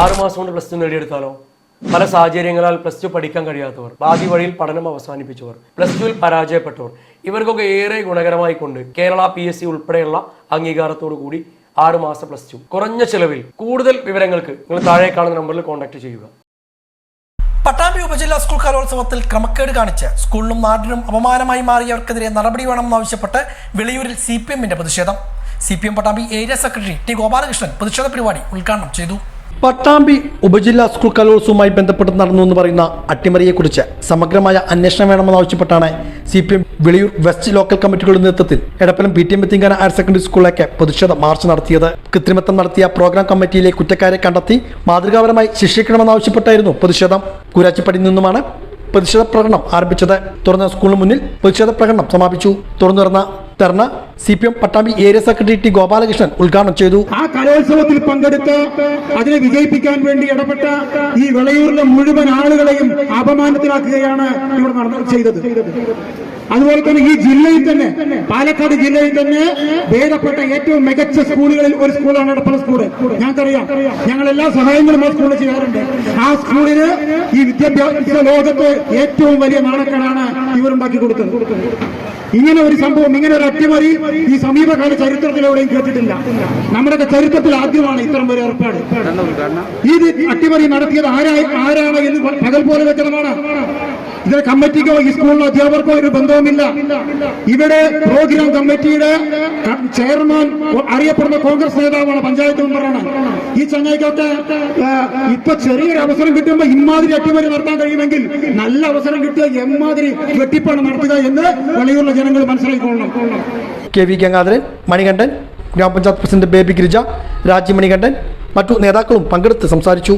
ആറുമാസം കൊണ്ട് plus two നേടിയെടുത്താലോ? പല സാഹചര്യങ്ങളാൽ പ്ലസ് ടു പഠിക്കാൻ കഴിയാത്തവർ ബാധി വഴിയിൽ പഠനം അവസാനിപ്പിച്ചവർ പ്ലസ് ടുവിൽ പരാജയപ്പെട്ടവർ ഇവർക്കൊക്കെ ഏറെ ഗുണകരമായി കൊണ്ട് കേരള പി എസ് സി ഉൾപ്പെടെയുള്ള അംഗീകാരത്തോടു കൂടി ആറ് മാസം പ്ലസ് ടു കുറഞ്ഞ ചെലവിൽ കൂടുതൽ വിവരങ്ങൾക്ക് നിങ്ങൾ താഴെ കാണുന്ന നമ്പറിൽ കോൺടാക്ട് ചെയ്യുക. പട്ടാമ്പി ഉപജില്ലാ സ്കൂൾ കലോത്സവത്തിൽ ക്രമക്കേട് കാണിച്ച് സ്കൂളിനും നാടിനും അപമാനമായി മാറിയവർക്കെതിരെ നടപടി വേണമെന്നാവശ്യപ്പെട്ട് വെളിയൂരിൽ സി പി എമ്മിന്റെ പ്രതിഷേധം. C P M Pattambi area secretary T Gopalakrishnan പ്രതിഷേധ പരിപാടി ഉദ്ഘാടനം ചെയ്തു. പട്ടാമ്പി ഉപജില്ലാ സ്കൂൾ കലോത്സവവുമായി ബന്ധപ്പെട്ട് നടന്നു എന്ന് പറയുന്ന അട്ടിമറിയെക്കുറിച്ച് സമഗ്രമായ അന്വേഷണം വേണമെന്നാവശ്യപ്പെട്ടാണ് C P M Veliyoor west local കമ്മിറ്റികളുടെ നേതൃത്വത്തിൽ എടപ്പലം പി ടി എം എത്തിങ്കാന ഹയർ സെക്കൻഡറി സ്കൂളിലേക്ക് പ്രതിഷേധ മാർച്ച് നടത്തിയത്. കൃത്രിമത്വം നടത്തിയ പ്രോഗ്രാം കമ്മിറ്റിയിലെ കുറ്റക്കാരെ കണ്ടെത്തി മാതൃകാപരമായി ശിക്ഷിക്കണമെന്നാവശ്യപ്പെട്ടായിരുന്നു പ്രതിഷേധം. കുരാച്ചിപ്പടിയിൽ നിന്നുമാണ് പ്രതിഷേധ പ്രകടനം ആരംഭിച്ചത്. തുറന്ന സ്കൂളിന് മുന്നിൽ പ്രതിഷേധ പ്രകടനം സമാപിച്ചു. തുറന്നു തുറന്ന dharna C P M Pattambi area secretary T Gopalakrishnan ഉദ്ഘാടനം ചെയ്തു. ആ കലോത്സവത്തിൽ പങ്കെടുത്ത് അതിനെ വിജയിപ്പിക്കാൻ വേണ്ടി ഇടപെട്ട ഈ വിളയൂരിലെ മുഴുവൻ ആളുകളെയും അപമാനത്തിലാക്കുകയാണ് ഇവിടെ നടന്ന ചെയ്തത്. അതുപോലെ തന്നെ ഈ ജില്ലയിൽ തന്നെ പാലക്കാട് ജില്ലയിൽ തന്നെ ഭേദപ്പെട്ട ഏറ്റവും മികച്ച സ്കൂളുകളിൽ ഒരു സ്കൂളാണ് എടപ്പള സ്കൂൾ. ഞങ്ങൾക്കറിയാം ഞങ്ങൾ എല്ലാ സഹായങ്ങളും ആ സ്കൂളിൽ ചെയ്യാറുണ്ട്. ആ സ്കൂളിന് ഈ വിദ്യാഭ്യാസ ലോകത്ത് ഏറ്റവും വലിയ നാണക്കേടാണ് ഇവരുണ്ടാക്കി കൊടുത്തത്. ഇങ്ങനെ ഒരു സംഭവം ഇങ്ങനെ ഒരു അട്ടിമറി ഈ സമീപകാല ചരിത്രത്തിലെവിടെയും കേട്ടിട്ടില്ല. നമ്മുടെ ചരിത്രത്തിൽ ആദ്യമാണ് ഇത്തരം ഒരു ഏർപ്പാട്. ഇത് അട്ടിമറി നടത്തിയത് ആരാ ആരാണ് എന്ന് പകൽ പോലെ വ്യക്തമാണ്. ഇതിന് കമ്മിറ്റിക്കോ ഈ സ്കൂളിലോ അധ്യാപകർക്കോ ഒരു ബന്ധവുമില്ല. ഇവിടെ പ്രോഗ്രാം കമ്മിറ്റിയുടെ ചെയർമാൻ അറിയപ്പെടുന്ന കോൺഗ്രസ് നേതാവാണ് പഞ്ചായത്ത് മെമ്പറാണ്. ഈ ചങ്ങായിക്കൊക്കെ ഇപ്പൊ ചെറിയൊരു അവസരം കിട്ടുമ്പോൾ ഇമാതിരി അട്ടിമറി നടത്താൻ കഴിയുമെങ്കിൽ നല്ല അവസരം കിട്ടുക എമ്മാതിരി വെട്ടിപ്പാണ് നടത്തുക എന്ന് വെളിയുള്ള ജനങ്ങൾ മനസ്സിലാക്കിക്കൊള്ളണം. K V Gangadharan Manikandan grama panchayat president Baby Girija രാജി മണികണ്ഠൻ മറ്റു നേതാക്കളും പങ്കെടുത്ത് സംസാരിച്ചു.